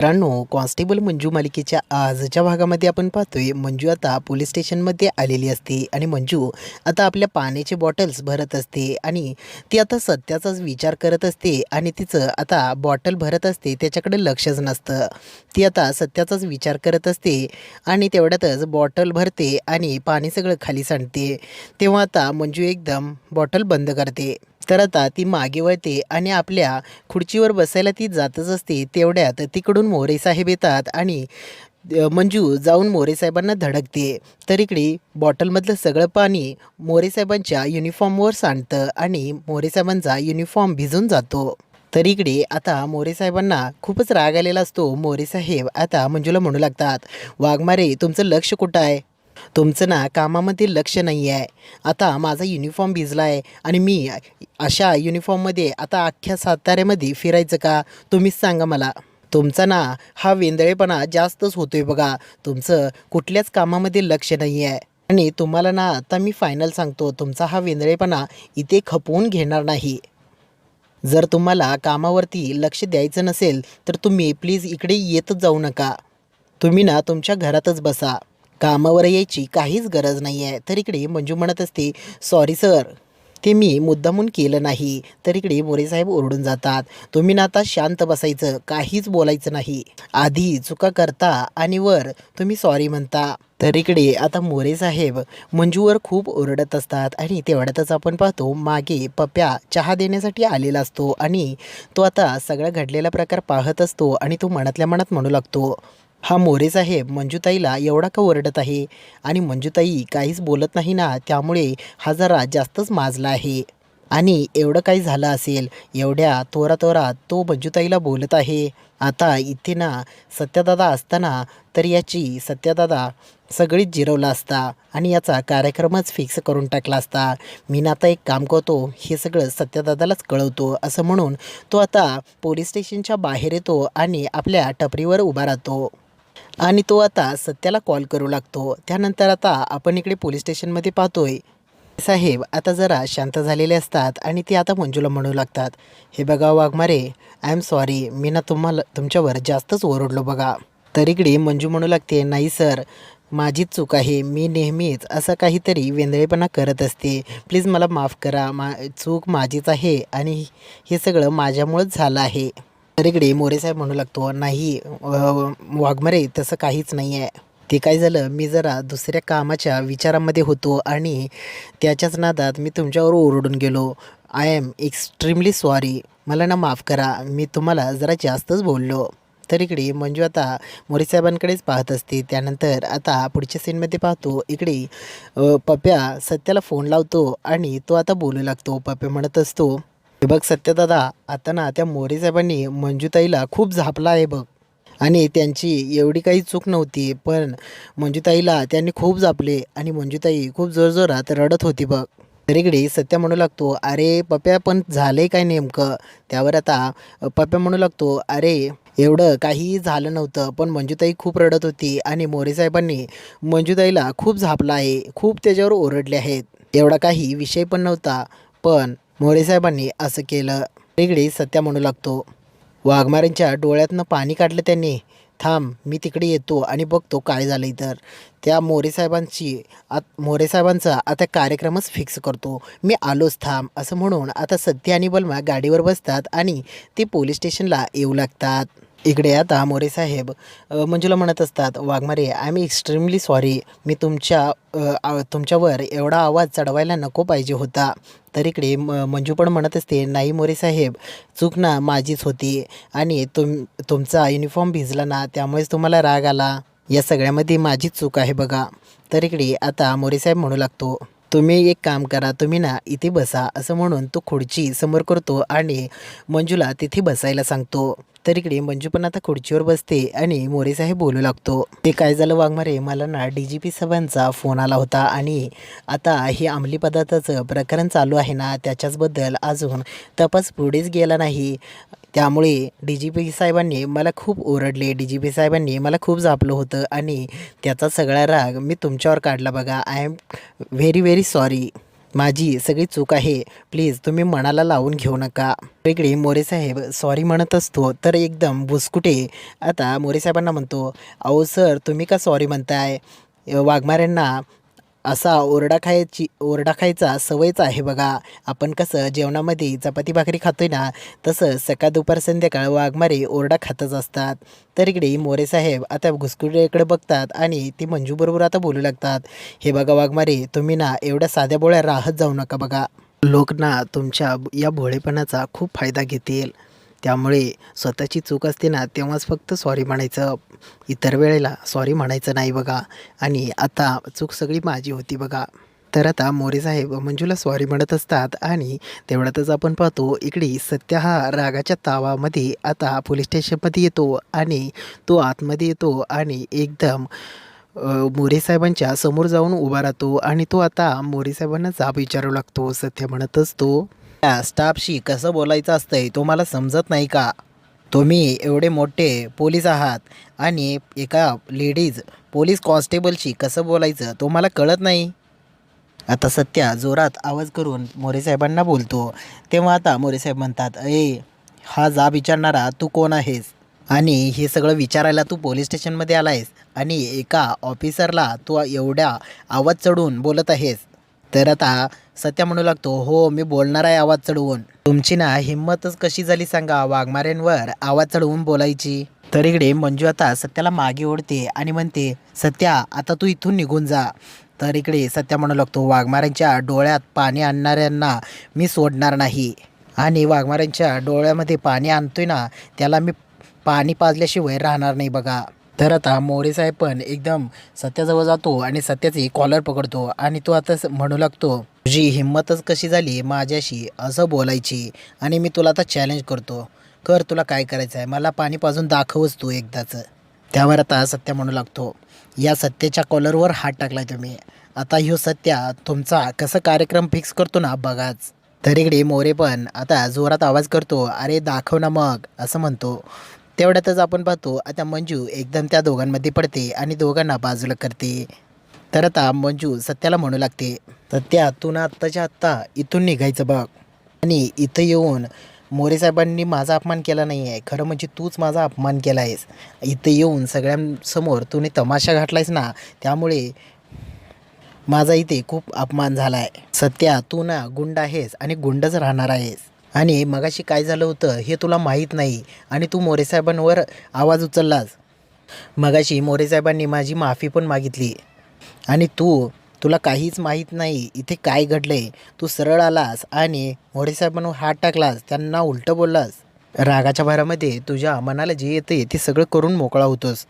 मित्रांनो कॉन्स्टेबल मंजू मालिकेच्या आजच्या भागामध्ये आपण पाहतोय मंजू आता पोलीस स्टेशनमध्ये आलेली असते आणि मंजू आता आपल्या पाण्याचे बॉटल्स भरत असते आणि ती आता सत्याचाच विचार करत असते आणि तिचं आता बॉटल भरत असते त्याच्याकडे लक्षच नसतं. ती आता सत्याचाच विचार करत असते आणि तेवढ्यातच बॉटल भरते आणि पाणी सगळं खाली सांडते. तेव्हा आता मंजू एकदम बॉटल बंद करते. तर आता ती मागे वळते आणि आपल्या खुर्चीवर बसायला ती जातच असते तेवढ्यात तिकडून मोरेसाहेब येतात आणि मंजू जाऊन मोरेसाहेबांना धडकते. तर इकडे बॉटलमधलं सगळं पाणी मोरे साहेबांच्या युनिफॉर्मवर सांडतं आणि मोरेसाहेबांचा युनिफॉर्म भिजून जातो. तर इकडे आता मोरे साहेबांना खूपच राग आलेला असतो. मोरेसाहेब आता मंजूला म्हणू लागतात वाघमारे तुमचं लक्ष कुठं आहे? तुमचं ना कामामध्ये लक्ष नाही आहे. आता माझा युनिफॉर्म भिजला आहे आणि मी अशा युनिफॉर्ममध्ये आता अख्ख्या साताऱ्यामध्ये फिरायचं का? तुम्हीच सांगा मला. तुमचा ना हा वेंदळेपणा जास्तच होतोय बघा. तुमचं कुठल्याच कामामध्ये लक्ष नाही आहे. आणि तुम्हाला ना आता मी फायनल सांगतो तुमचा हा वेंदळेपणा इथे खपवून घेणार नाही. जर तुम्हाला कामावरती लक्ष द्यायचं नसेल तर तुम्ही प्लीज इकडे येतच जाऊ नका. तुम्ही ना तुमच्या घरातच बसा. कामावर यायची काहीच गरज नाही आहे तर इकडे मंजू म्हणत असते सॉरी सर ते मी मुद्दामून केलं नाही. तर इकडे मोरेसाहेब ओरडून जातात. तुम्ही ना आता शांत बसायचं काहीच बोलायचं नाही. आधी चुका करता आणि वर तुम्ही सॉरी म्हणता. तर इकडे आता मोरे साहेब मंजूवर खूप ओरडत असतात आणि तेवढ्यातच आपण पाहतो मागे पप्या चहा देण्यासाठी आलेला असतो आणि तो आता सगळा घडलेला प्रकार पाहत असतो आणि तो मनातल्या मनात म्हणू लागतो. हा मोरे साहेब मंजूताईला एवढा का ओरडत आहे? आणि मंजूताई काहीच बोलत नाही ना त्यामुळे हा जरा जास्तच माजला आहे. आणि एवढं काही झालं असेल एवढ्या तोरा तोरात तो मंजूताईला बोलत आहे. आता इथे ना सत्यदादा असताना तर याची सत्यदादा सगळीच जिरवला असता आणि याचा कार्यक्रमच फिक्स करून टाकला असता. मी ना आता एक काम करतो हे सगळं सत्यदादालाच कळवतो असं म्हणून तो आता पोलीस स्टेशनच्या बाहेर येतो आणि आपल्या टपरीवर उभा राहतो. आणि तो आता सत्याला कॉल करू लागतो. त्यानंतर आता आपण इकडे पोलीस स्टेशनमध्ये पाहतोय. साहेब आता जरा शांत झालेले असतात आणि ते आता मंजूला म्हणू लागतात. हे बघा वाघमारे आय एम सॉरी मी ना तुम्हाला तुमच्यावर जास्तच ओरडलो बघा. तर इकडे मंजू म्हणू लागते नाही सर माझीच चूक आहे. मी नेहमीच असं काहीतरी वेंदळेपणा करत असते. प्लीज मला माफ करा. मा चूक माझीच आहे आणि हे सगळं माझ्यामुळंच झालं आहे. तरीकडे मोरेसाहेब म्हणू लागतो नाही वाघमरे तसं काहीच नाही आहे ते काय झालं मी जरा दुसऱ्या कामाच्या विचारामध्ये होतो आणि त्याच्याच नादात मी तुमच्यावर ओरडून गेलो. आय एम एक्स्ट्रीमली सॉरी मला ना माफ करा. मी तुम्हाला जरा जास्तच बोललो. तर इकडे मंजू आता मोरेसाहेबांकडेच पाहत असते. त्यानंतर आता पुढच्या सीनमध्ये पाहतो इकडे पप्या सत्याला फोन लावतो आणि तो आता बोलू लागतो. पप्या म्हणत असतो हे बघ सत्यदादा आता ना त्या मोरेसाहेबांनी मंजूताईला खूप झापला आहे बघ. आणि त्यांची एवढी काही चूक नव्हती पण मंजूताईला त्यांनी खूप झापले आणि मंजूताई खूप जोरजोरात रडत होती बघ. तरीकडे सत्या सत्य म्हणू लागतो अरे पप्या पण झाले काय नेमकं? त्यावर आता पप्या म्हणू लागतो अरे एवढं काहीही झालं नव्हतं पण मंजूताई खूप रडत होती आणि मोरेसाहेबांनी मंजूताईला खूप झापला आहे खूप त्याच्यावर ओरडले आहेत. एवढा काही विषय पण नव्हता पण मोरे साहेबांनी असं केलं. इकडे सत्या म्हणू लागतो. वाघमाऱ्यांच्या डोळ्यातनं पाणी काढलं त्यांनी. थांब मी तिकडे येतो आणि बघतो काय झालं तर त्या मोरे साहेबांची आत मोरे साहेबांचा आता कार्यक्रमच फिक्स करतो. मी आलोच थांब असं म्हणून आता सत्य आणि बलमा गाडीवर बसतात आणि ते पोलीस स्टेशनला येऊ लागतात. इकडे आता मोरे साहेब मंजुला मंजूला म्हणत असतात Waghmare I am extremely sorry मी तुमच्या आ- तुमच्यावर एवढा आवाज चढवायला नको पाहिजे होता. तर इकडे म मंजू पण म्हणत असते नाही मोरे साहेब चूक ना माझीच होती. आणि तुम तुमचा युनिफॉर्म भिजला ना त्यामुळेच तुम्हाला राग आला. या सगळ्यामध्ये माझीच चूक आहे बघा. तर इकडे आता मोरे साहेब म्हणू लागतो तुम्ही एक काम करा तुम्ही ना इथे बसा असं म्हणून तो खुर्ची समोर करतो आणि मंजूला तिथे बसायला सांगतो. तर इकडे मंजू पण आता खुर्चीवर बसते आणि मोरेसाहेब बोलू लागतो. ते काय झालं वाघमारे मला ना डी जी पी साहेबांचा फोन आला होता आणि आता हे अंमली पदार्थाचं प्रकरण चालू आहे ना त्याच्याचबद्दल अजून तपास पुढेच गेला नाही. त्यामुळे डी जी पी साहेबांनी मला खूप ओरडले. डी जी पी साहेबांनी मला खूप झापलं होतं आणि त्याचा सगळा राग मी तुमच्यावर काढला बघा. I am very very sorry माझी सगळी चूक आहे. प्लीज तुम्ही मनाला लावून घेऊ नका. इकडे मोरे साहेब सॉरी म्हणत असतो तर एकदम बुसकुटे. आता मोरे साहेबांना म्हणतो अहो सर तुम्ही का सॉरी म्हणताय? वाघमाऱ्यांना असा ओरडा खायची ओरडा खायचा सवयच आहे बघा. आपण कसं जेवणामध्ये चपाती भाकरी खातोय ना तसं सकाळ दुपार संध्याकाळ वाघमारे ओरडा खातच असतात. तर इकडे मोरे साहेब आता घुसकुडेकडे बघतात आणि ती मंजूबरोबर आता बोलू लागतात. हे बघा वाघमारे तुम्ही ना एवढ्या साध्या बोळ्या राहत जाऊ नका बघा. लोक ना तुमच्या या भोळेपणाचा खूप फायदा घेतील. त्यामुळे स्वतःची चूक असते ना तेव्हाच फक्त सॉरी म्हणायचं. इतर वेळेला सॉरी म्हणायचं नाही बघा. आणि आता चूक सगळी माझी होती बघा. तर आता मोरे साहेब मंजूला सॉरी म्हणत असतात आणि तेवढ्यातच आपण पाहतो इकडे सत्य हा रागाच्या तावामध्ये आता पोलीस स्टेशनमध्ये येतो आणि तो आतमध्ये येतो आणि एकदम मोरे साहेबांच्या समोर जाऊन उभा राहतो आणि तो आता मोरे साहेबांना जाब विचारू लागतो. सत्य म्हणत असतो स्टाफशी कसं बोलायचं असतंय तुम्हाला समजत नाही का? तुम्ही एवढे मोठे पोलीस आहात आणि एका लेडीज पोलीस कॉन्स्टेबलशी कसं बोलायचं तुम्हाला कळत नाही. आता सत्या जोरात आवाज करून मोरेसाहेबांना बोलतो. तेव्हा आता मोरेसाहेब म्हणतात ए हा जा विचारणारा तू कोण आहेस? आणि हे सगळं विचारायला तू पोलीस स्टेशनमध्ये आला आहेस आणि एका ऑफिसरला तू एवढ्या आवाज चढून बोलत आहेस. तर आता सत्या म्हणू लागतो हो मी बोलणार आहे आवाज चढवून. तुमची ना हिंमतच कशी झाली सांगा वाघमाऱ्यांवर आवाज चढवून बोलायची. तर इकडे मंजू आता सत्याला मागे ओढते आणि म्हणते सत्या आता तू इथून निघून जा. तर इकडे सत्या म्हणू लागतो वाघमाऱ्यांच्या डोळ्यात पाणी आणणाऱ्यांना मी सोडणार नाही. आणि वाघमाऱ्यांच्या डोळ्यामध्ये पाणी आणतोय ना त्याला मी पाणी पाजल्याशिवाय राहणार नाही बघा. तर आता मोरे साहेब पण एकदम सत्याजवळ जातो आणि सत्याची कॉलर पकडतो आणि तो आता म्हणू लागतो तुझी हिंमतच कशी झाली माझ्याशी? असं बोलायची आणि मी तुला आता चॅलेंज करतो. कर तुला काय करायचं आहे? मला पाणी पाजून दाखवच तू एकदाच. त्यावर आता सत्या म्हणू लागतो या सत्याच्या कॉलरवर हात टाकलाय तुम्ही. आता ह्यो सत्या तुमचा कसं कार्यक्रम फिक्स करतो ना बघाच. तर इकडे मोरे पण आता जोरात आवाज करतो अरे दाखव ना मग असं म्हणतो. तेवढ्यातच आपण पाहतो आता मंजू एकदम त्या दोघांमध्ये पडते आणि दोघांना बाजूला करते. तर आता मंजू सत्याला म्हणू लागते सत्या तू ना आत्ताच्या आत्ता इथून निघायचं बघ. आणि इथं येऊन मोरे साहेबांनी माझा अपमान केला नाही आहे खरं म्हणजे तूच माझा अपमान केला आहेस इथं येऊन सगळ्यांसमोर तूने तमाशा घातलायस ना त्यामुळे माझा इथे खूप अपमान झाला आहे सत्या तू ना गुंड आहेस आणि गुंडच राहणार आहेस. आणि मगाशी काय झालं होतं हे तुला माहीत नाही आणि तू मोरेसाहेबांवर आवाज उचललास. मगाशी मोरेसाहेबांनी माझी माफी पण मागितली. आणि तू तुला काहीच माहीत नाही इथे काय घडलं आहे तू सरळ आलास आणि मोरेसाहेबांवर हात टाकलास त्यांना उलटं बोललास. रागाच्या भरामध्ये तुझ्या मनाला जे येते ते सगळं करून मोकळा होतोस.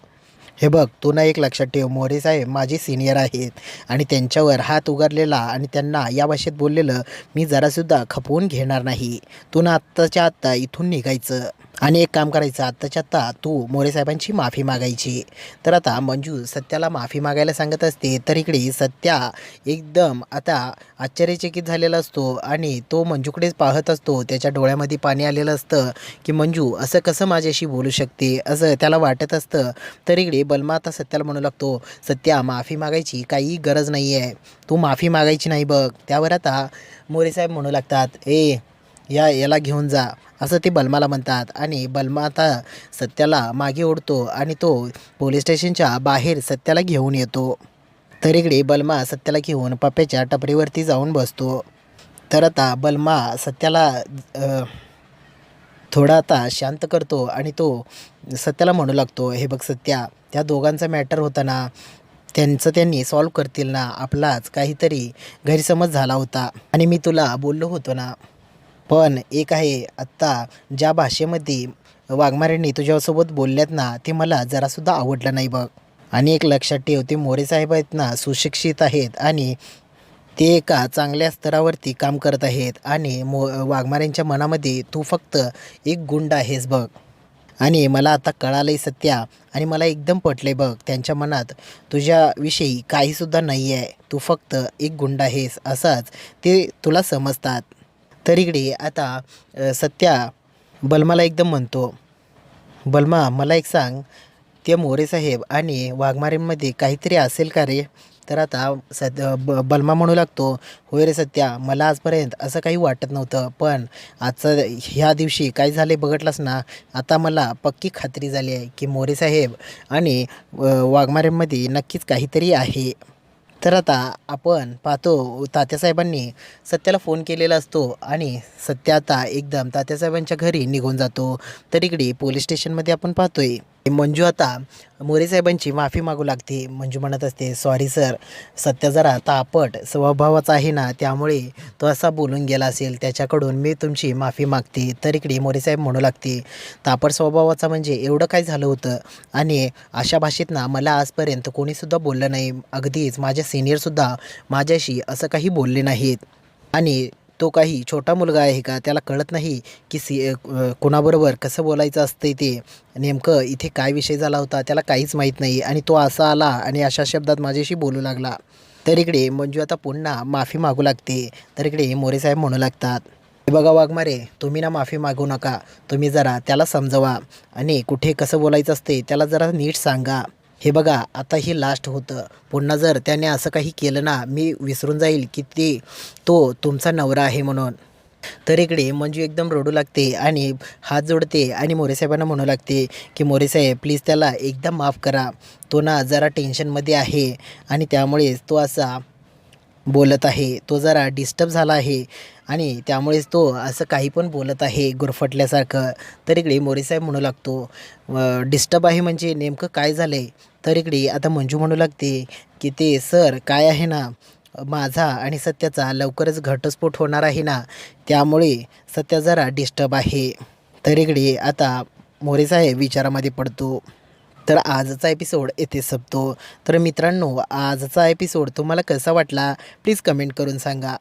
हे बघ तू ना एक लक्षात ठेव मोरे साहेब माझे सिनियर आहेत आणि त्यांच्यावर हात उगारलेला आणि त्यांना या भाषेत बोललेलं मी जरासुद्धा खपवून घेणार नाही. तू ना आत्ताच्या आत्ता इथून निघायचं. आणि एक काम करायचं आत्ताच्या आत्ता तू मोरेसाहेबांची माफी मागायची. तर आता मंजू सत्याला माफी मागायला सांगत असते तर इकडे सत्या एकदम आता आश्चर्यचकित झालेला असतो आणि तो मंजूकडेच पाहत असतो त्याच्या डोळ्यामध्ये पाणी आलेलं असतं की मंजू असं कसं माझ्याशी बोलू शकते? असं त्याला वाटत असतं. तर इकडे बलमा आता सत्याला म्हणू लागतो सत्या माफी मागायची काही गरज नाही आहे तू माफी मागायची नाही बघ. त्यावर आता मोरेसाहेब म्हणू लागतात ए या याला घेऊन जा असं ते बलमाला म्हणतात. आणि बलमा आता सत्याला मागे ओढतो आणि तो पोलीस स्टेशनच्या बाहेर सत्याला घेऊन येतो. तर इकडे बलमा सत्याला घेऊन पप्प्याच्या टपरीवरती जाऊन बसतो. तर आता बलमा सत्याला थोडा आता शांत करतो आणि तो सत्याला म्हणू लागतो हे बघ सत्या त्या दोघांचा मॅटर होता ना त्यांचं त्यांनी सॉल्व करतील ना आपलाच काहीतरी गैरसमज झाला होता. आणि मी तुला बोललो होतो ना पण एक आहे आत्ता ज्या भाषेमध्ये वाघमाऱ्यांनी तुझ्यासोबत बोलल्यात ना ते मला जरासुद्धा आवडलं नाही बघ. आणि एक लक्षात ठेव ते मोरे साहेब आहेत ना सुशिक्षित आहेत आणि ते एका चांगल्या स्तरावरती काम करत आहेत आणि मो वाघमाऱ्यांच्या मनामध्ये तू फक्त एक गुंड आहेस बघ. आणि मला आता कळालंय सत्या आणि मला एकदम पटलंय बघ त्यांच्या मनात तुझ्याविषयी काहीसुद्धा नाही आहे तू फक्त एक गुंड आहेस असाच ते तुला समजतात. तर इकडे आता सत्या बलमाला एकदम म्हणतो. बलमा मला एक सांग ते मोरे साहेब आणि वाघमारेंमध्ये काहीतरी असेल का रे? तर आता सध्या ब बलमा म्हणू लागतो होय रे सत्या मला आजपर्यंत असं काही वाटत नव्हतं पण आजचं ह्या दिवशी काय झाले बघटलास ना आता मला पक्की खात्री झाली आहे की मोरे साहेब आणि वाघमारेमध्ये नक्कीच काहीतरी आहे. तर आता आपण पाहतो तात्यासाहेबांनी सत्याला फोन केलेला असतो आणि सत्या आता एकदम तात्यासाहेबांच्या घरी निघून जातो. तर इकडे पोलीस स्टेशनमध्ये आपण पाहतोय. मंजू आता मोरे साहेबांची माफी मागू लागते. मंजू म्हणत असते सॉरी सर सत्या जरा तापट स्वभावाचा आहे ना त्यामुळे तो असा बोलून गेला असेल. त्याच्याकडून मी तुमची माफी मागते. तर इकडे मोरे साहेब म्हणू लागते तापट स्वभावाचा म्हणजे एवढं काय झालं होतं? आणि अशा भाषेत ना मला आजपर्यंत कोणीसुद्धा बोललं नाही. अगदीच माझ्या सिनियरसुद्धा माझ्याशी असं काही बोलले नाहीत. आणि तो काही छोटा मुलगा आहे का? त्याला कळत नाही की सी अ, कोणाबरोबर कसं बोलायचं असतं ते. नेमकं इथे काय विषय झाला होता त्याला काहीच माहीत नाही आणि तो असा आला आणि अशा शब्दात माझ्याशी बोलू लागला. तर इकडे मंजू आता पुन्हा माफी मागू लागते. तर इकडे मोरे साहेब म्हणू लागतात बघा वाघमारे तुम्ही ना माफी मागू नका. तुम्ही जरा त्याला समजवा आणि कुठे कसं बोलायचं असते त्याला जरा नीट सांगा. हे बघा आता हे लास्ट होतं. पुन्हा जर त्याने असं काही केलं ना मी विसरून जाईल की ते तो तुमचा नवरा आहे म्हणून. तर इकडे मंजू एकदम रडू लागते आणि हात जोडते आणि मोरेसाहेबांना म्हणू लागते की मोरेसाहेब प्लीज त्याला एकदम माफ करा. तो ना जरा टेन्शनमध्ये आहे आणि त्यामुळेच तो असा बोलत आहे. तो जरा डिस्टर्ब झाला आहे आणि त्यामुळेच तो असं काही पण बोलत आहे गुरफटल्यासारखं. तर इकडे मोरेसाहेब म्हणू लागतो डिस्टर्ब आहे म्हणजे नेमकं काय झालं आहे तर इकडे आता मंजू म्हणू लागते की ते सर काय आहे ना? माझा आणि सत्याचा लवकरच घटस्फोट होणार आहे ना? त्यामुळे सत्या जरा डिस्टर्ब आहे. तर इकडे आता मोरेसाहेब विचारामध्ये पडतो. तर आजचा एपिसोड येथे संपतो. तर मित्रांनो आजचा एपिसोड तुम्हाला कसा वाटला? प्लीज कमेंट करून सांगा.